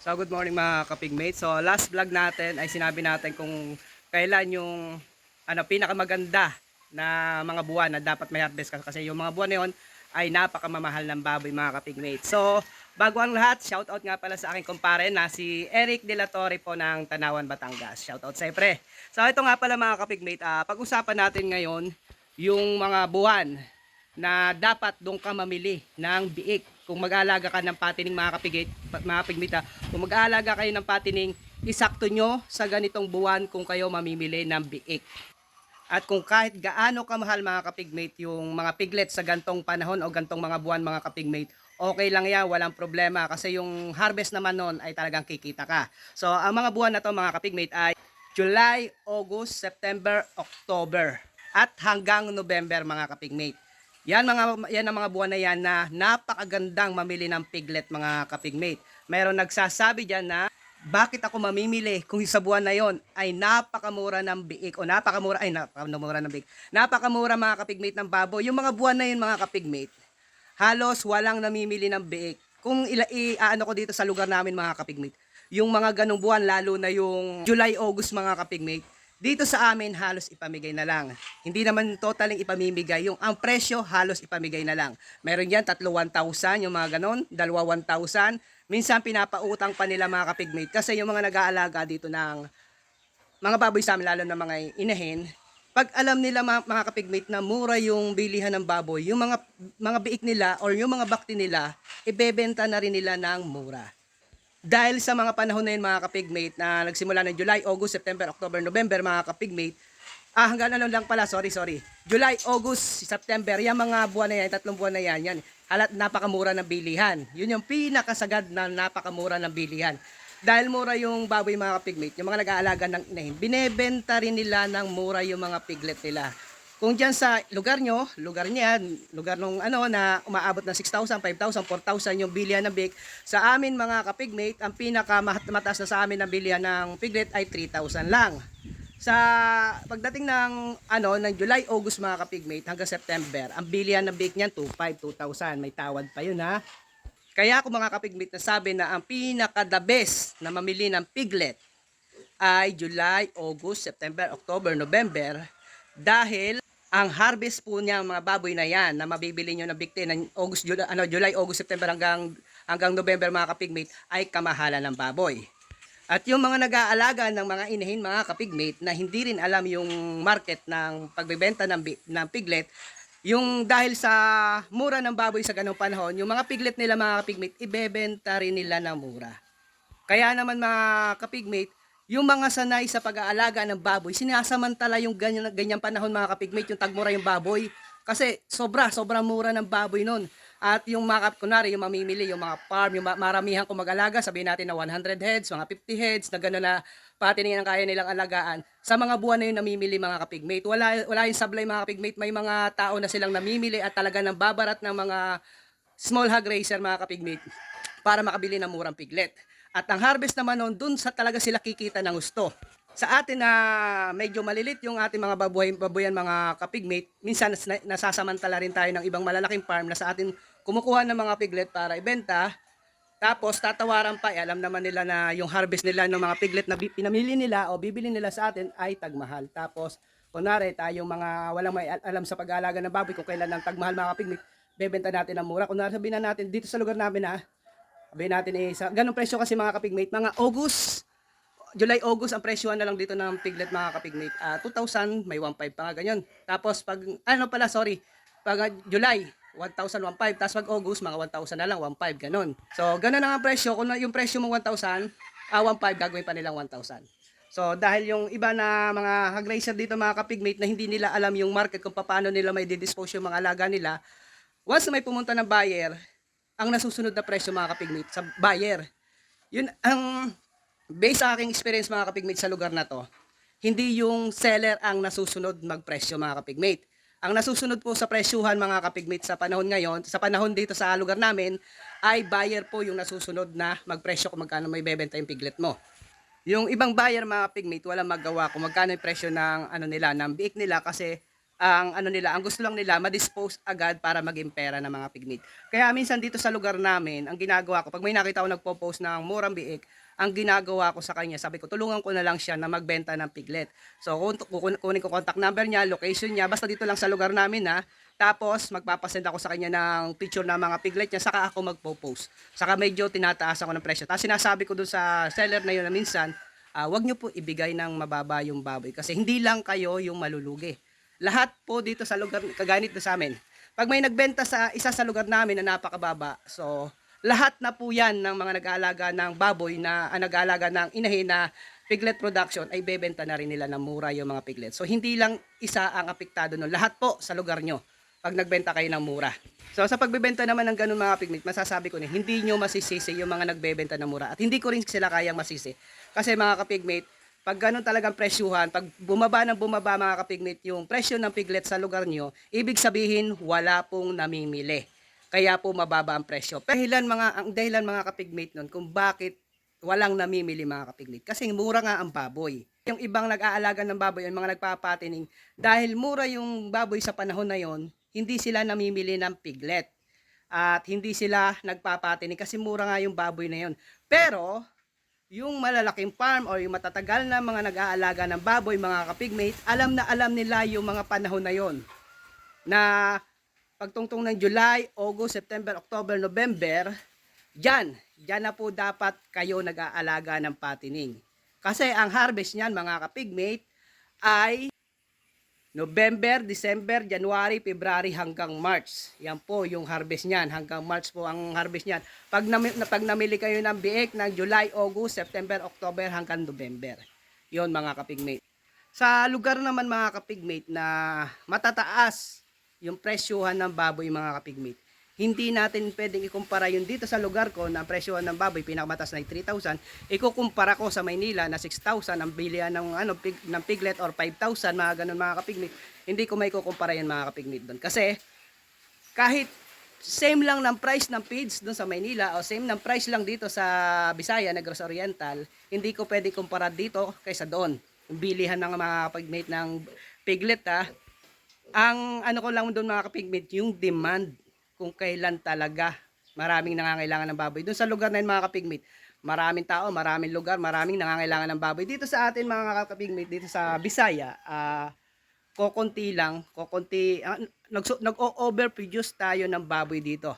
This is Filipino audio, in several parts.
So good morning mga kapigmate. So last vlog natin ay sinabi natin kung kailan yung ano pinakamaganda na mga buwan na dapat may harvest ka kasi yung mga buwan na yun ay napakamamahal ng baboy mga kapigmate. So bago ang lahat, shout out nga pala sa aking kumpare na si Eric De La Torre po ng Tanawan, Batangas. Shout out sa pre. So ito nga pala mga kapigmate, ah, pag-usapan natin ngayon yung mga buwan na dapat doon ka mamili ng biik. Kung mag-aalaga ka ng patining mga kapigit, mga pigmita, kung mag-aalaga kayo ng patining, isakto nyo sa ganitong buwan kung kayo mamimili ng biik. At kung kahit gaano kamahal mga kapigmate yung mga piglet sa gantong panahon o gantong mga buwan mga kapigmate, okay lang yan, walang problema kasi yung harvest naman nun ay talagang kikita ka. So ang mga buwan na to mga kapigmate ay July, August, September, October at hanggang November mga kapigmate. Yan mga yan ang mga buwan na yan na napakagandang mamili ng piglet mga kapigmate. Mayroon nagsasabi diyan na bakit ako mamimili kung sa buwan na yon ay napakamura ng biik o napakamura ay napakamura ng biik. Napakamura mga kapigmate ng baboy. Yung mga buwan na yun mga kapigmate, halos walang namimili ng biik. Kung ila ano ko dito sa lugar namin mga kapigmate, yung mga ganong buwan lalo na yung July, August mga kapigmate, dito sa amin halos ipamigay na lang. Hindi naman totaling ipamimigay. Yung ang presyo halos ipamigay na lang. Meron yan tatlo 1,000 yung mga ganon, dalawa 1,000. Minsan pinapautang pa nila mga kapigmate kasi yung mga nag-aalaga dito ng mga baboy sa amin lalo na mga inahin, pag alam nila mga, mga kapigmate na mura yung bilihan ng baboy, yung mga mga biik nila or yung mga bakti nila, ibebenta na rin nila ng mura. Dahil sa mga panahon na yun mga kapigmate na nagsimula ng July, August, September, October, November mga kapigmate, ah hanggang ano lang pala, sorry, sorry. July, August, September, yung mga buwan na yan, tatlong buwan na yan, yan, halat napakamura ng bilihan. Yun yung pinakasagad na napakamura ng bilihan. Dahil mura yung baboy mga kapigmate, yung mga nag-aalaga ng inahin, binebenta rin nila ng mura yung mga piglet nila. Kung dyan sa lugar nyo, lugar niya, lugar nung ano na umaabot ng 6,000, 5,000, 4,000 yung bilihan ng big, sa amin mga kapigmate, ang pinakamataas na sa amin na bilihan ng piglet ay 3,000 lang. Sa pagdating ng ano ng July, August mga kapigmate hanggang September, ang bilihan ng bake niyan 2,500, 2,000. May tawad pa yun ha. Kaya ako mga kapigmate nasabi na ang pinaka the best na mamili ng piglet ay July, August, September, October, November dahil ang harvest po niya mga baboy na yan na mabibili nyo na bigte ng August, July, ano, July, August, September hanggang hanggang November mga kapigmate ay kamahalan ng baboy. At yung mga nag-aalaga ng mga inahin, mga kapigmate, na hindi rin alam yung market ng pagbebenta ng, ng piglet, yung dahil sa mura ng baboy sa ganong panahon, yung mga piglet nila mga kapigmate, ibebenta rin nila ng mura. Kaya naman mga kapigmate, yung mga sanay sa pag-aalaga ng baboy, sinasamantala yung ganyan, ganyang panahon mga kapigmate, yung tagmura yung baboy. Kasi sobra, sobrang mura ng baboy nun. At yung mga, kunwari, yung mamimili, yung mga farm, yung ma- maramihan kung mag-alaga, sabihin natin na 100 heads, mga 50 heads, na gano'n na pati ang kaya nilang alagaan. Sa mga buwan na yun namimili mga kapigmate. Wala, wala yung sablay mga kapigmate, may mga tao na silang namimili at talaga nang babarat ng mga small hog racer mga kapigmate para makabili ng murang piglet. At ang harvest naman noon, dun sa talaga sila kikita ng gusto. Sa atin na medyo malilit yung ating mga babuhay, babuyan mga kapigmate, minsan nas- nasasamantala rin tayo ng ibang malalaking farm na sa atin kumukuha ng mga piglet para ibenta. Tapos tatawaran pa, eh, alam naman nila na yung harvest nila ng mga piglet na pinamili nila o bibili nila sa atin ay tagmahal. Tapos, kunwari tayong mga walang may al- alam sa pag-aalaga ng baboy kung kailan ang tagmahal mga piglet, bebenta natin ng mura. Kunwari sabihin na natin dito sa lugar namin ha, sabihin natin eh, sa ganong presyo kasi mga kapigmate, mga August, July, August, ang presyo na lang dito ng piglet mga kapigmate. Ah, 2,000, may 1,500 pa nga ganyan. Tapos pag, ano pala, sorry, pag ah, July, 1,000, 1,500. Tapos pag August, mga 1,000 na lang, 1,500, ganon. So, ganon ang presyo. Kung yung presyo mo 1,000, ah, 1,500, gagawin pa nilang 1,000. So, dahil yung iba na mga hog racer dito, mga kapigmate, na hindi nila alam yung market kung paano nila may didispose yung mga alaga nila, once may pumunta ng buyer, ang nasusunod na presyo mga kapigmate sa buyer. Yun ang based sa aking experience mga kapigmate sa lugar na to, hindi yung seller ang nasusunod magpresyo mga kapigmate. Ang nasusunod po sa presyuhan mga kapigmate sa panahon ngayon, sa panahon dito sa lugar namin, ay buyer po yung nasusunod na magpresyo kung magkano may bebenta yung piglet mo. Yung ibang buyer mga kapigmate, walang magawa kung magkano yung presyo ng ano nila, ng biik nila kasi ang ano nila, ang gusto lang nila ma-dispose agad para maging pera ng mga pigmeat. Kaya minsan dito sa lugar namin, ang ginagawa ko, pag may nakita ko nagpo-post ng murang biik, ang ginagawa ko sa kanya, sabi ko, tulungan ko na lang siya na magbenta ng piglet. So, kun- kukun- kunin ko contact number niya, location niya, basta dito lang sa lugar namin ha. Tapos, magpapasend ako sa kanya ng picture ng mga piglet niya, saka ako magpo-post. Saka medyo tinataas ako ng presyo. Tapos sinasabi ko dun sa seller na yun na minsan, ah, wag niyo po ibigay ng mababa yung baboy kasi hindi lang kayo yung malulugi. Lahat po dito sa lugar, kaganit na sa amin. Pag may nagbenta sa isa sa lugar namin na napakababa, so lahat na po yan ng mga nag-aalaga ng baboy na ah, nag-aalaga ng inahin na piglet production ay bebenta na rin nila ng mura yung mga piglet. So hindi lang isa ang apektado nun. Lahat po sa lugar nyo pag nagbenta kayo ng mura. So sa pagbebenta naman ng ganun mga pigmeat, masasabi ko na hindi nyo masisisi yung mga nagbebenta ng mura at hindi ko rin sila kayang masisi. Kasi mga kapigmate, pag ganun talagang presyuhan, pag bumaba ng bumaba mga kapigmate yung presyo ng piglet sa lugar nyo, ibig sabihin wala pong namimili. Kaya po mababa ang presyo. Pero dahilan mga, ang dahilan mga kapigmate nun kung bakit walang namimili mga kapigmate. Kasi mura nga ang baboy. Yung ibang nag-aalaga ng baboy, yung mga nagpapatining, dahil mura yung baboy sa panahon na yon, hindi sila namimili ng piglet. At hindi sila nagpapatining kasi mura nga yung baboy na yon. Pero, yung malalaking farm or yung matatagal na mga nag-aalaga ng baboy, mga kapigmate, alam na alam nila yung mga panahon na yon na pagtungtong ng July, August, September, October, November, dyan, dyan na po dapat kayo nag-aalaga ng patining. Kasi ang harvest niyan, mga kapigmate, ay November, December, January, February hanggang March. Yan po yung harvest niyan. Hanggang March po ang harvest niyan. Pag, nami, na- pag namili kayo ng biik ng July, August, September, October hanggang November. Yon mga kapigmate. Sa lugar naman mga kapigmate na matataas yung presyuhan ng baboy mga kapigmate, hindi natin pwedeng ikumpara yun dito sa lugar ko na presyohan ng baboy pinakamatas na ay 3,000 ikukumpara ko sa Maynila na 6,000 ang bilihan ng ano pig, ng piglet or 5,000 mga ganun mga kapigmate hindi ko may kukumpara yan mga kapigmate doon kasi kahit same lang ng price ng feeds doon sa Maynila o same ng price lang dito sa Bisaya, Negros Oriental, hindi ko pwede kumpara dito kaysa doon. Bilihan ng mga kapigmate ng piglet ha. Ang ano ko lang doon mga kapigmate, yung demand kung kailan talaga maraming nangangailangan ng baboy. Doon sa lugar na yun mga kapigmate, maraming tao, maraming lugar, maraming nangangailangan ng baboy. Dito sa atin mga kapigmate, dito sa Bisaya, ah kokonti lang, kokonti, ah, nagso- nag-o-overproduce tayo ng baboy dito.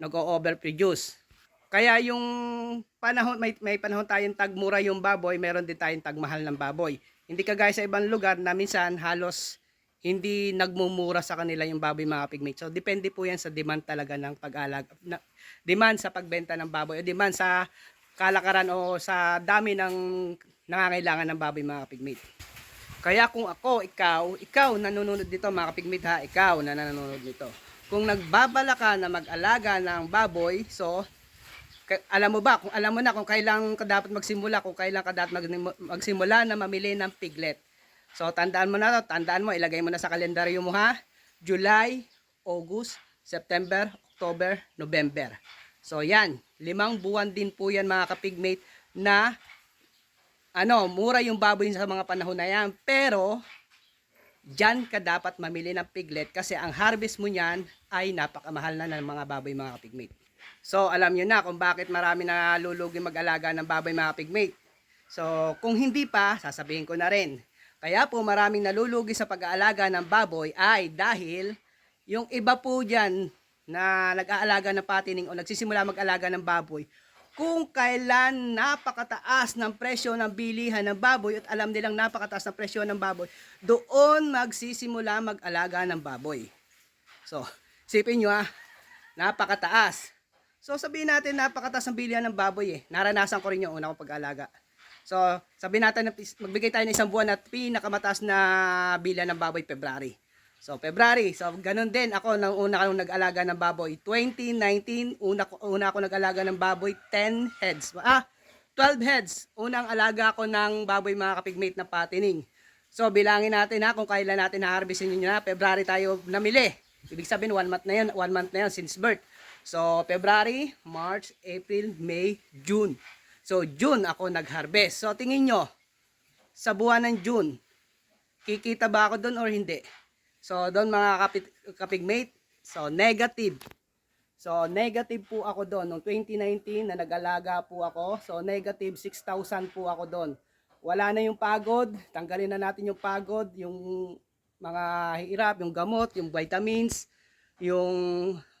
Nag-o-overproduce. Kaya yung panahon, may, may panahon tayong tagmura yung baboy, meron din tayong tagmahal ng baboy. Hindi kagaya sa ibang lugar na minsan halos hindi nagmumura sa kanila yung baboy mga pigmate. So depende po yan sa demand talaga ng pag-alag, na, demand sa pagbenta ng baboy, o demand sa kalakaran o sa dami ng nangangailangan ng baboy mga pigmate. Kaya kung ako, ikaw, ikaw nanonood dito mga kapigmit ha, ikaw na nanonood nito. Kung nagbabala ka na mag-alaga ng baboy, so alam mo ba, kung alam mo na kung kailan ka dapat magsimula, kung kailan ka dapat mag- magsimula na mamili ng piglet. So tandaan mo na to, tandaan mo, ilagay mo na sa kalendaryo mo ha. July, August, September, October, November. So yan, limang buwan din po yan mga kapigmate na ano, mura yung baboy sa mga panahon na yan. Pero, dyan ka dapat mamili ng piglet kasi ang harvest mo niyan ay napakamahal na ng mga baboy mga pigmate. So, alam nyo na kung bakit marami na lulugi mag-alaga ng baboy mga pigmate. So, kung hindi pa, sasabihin ko na rin. Kaya po maraming nalulugi sa pag-aalaga ng baboy ay dahil yung iba po dyan na nag-aalaga ng patining o nagsisimula mag-alaga ng baboy, kung kailan napakataas ng presyo ng bilihan ng baboy at alam nilang napakataas ng presyo ng baboy, doon magsisimula mag-alaga ng baboy. So, sipin nyo ah, napakataas. So, sabihin natin napakataas ng bilihan ng baboy eh. Naranasan ko rin yung una kong pag-alaga. So, sabihin natin na magbigay tayo ng isang buwan at pinakamataas na bilihan ng baboy, February. So, February. So, ganun din ako nang una akong nag-alaga ng baboy. 2019, una, una ako nag-alaga ng baboy, 10 heads. Ah, 12 heads. Unang alaga ko ng baboy mga kapigmate na patining. So, bilangin natin ha kung kailan natin na-harvestin yun na. February tayo namili. Ibig sabihin, one month na yun. One month na yun since birth. So, February, March, April, May, June. So, June ako nag-harvest. So, tingin nyo, sa buwan ng June, kikita ba ako doon or hindi? So, doon mga kapigmate, so negative. So, negative po ako doon. Noong 2019 na nag-alaga po ako, so negative 6,000 po ako doon. Wala na yung pagod, tanggalin na natin yung pagod, yung mga hirap, yung gamot, yung vitamins, yung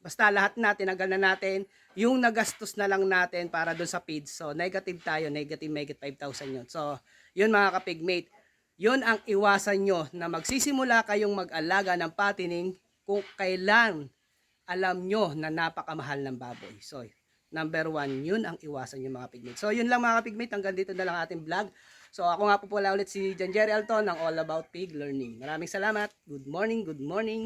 basta lahat na tinanggal na natin, yung nagastos na lang natin para doon sa feeds. So, negative tayo, negative it 5,000 yun. So, yun mga kapigmate, yun ang iwasan nyo na magsisimula kayong mag-alaga ng patining kung kailan alam nyo na napakamahal ng baboy. So, number one, yun ang iwasan nyo mga pigmate. So, yun lang mga pigmate, hanggang dito na lang ating vlog. So, ako nga po pala ulit si Jan Alton ng All About Pig Learning. Maraming salamat. Good morning, good morning.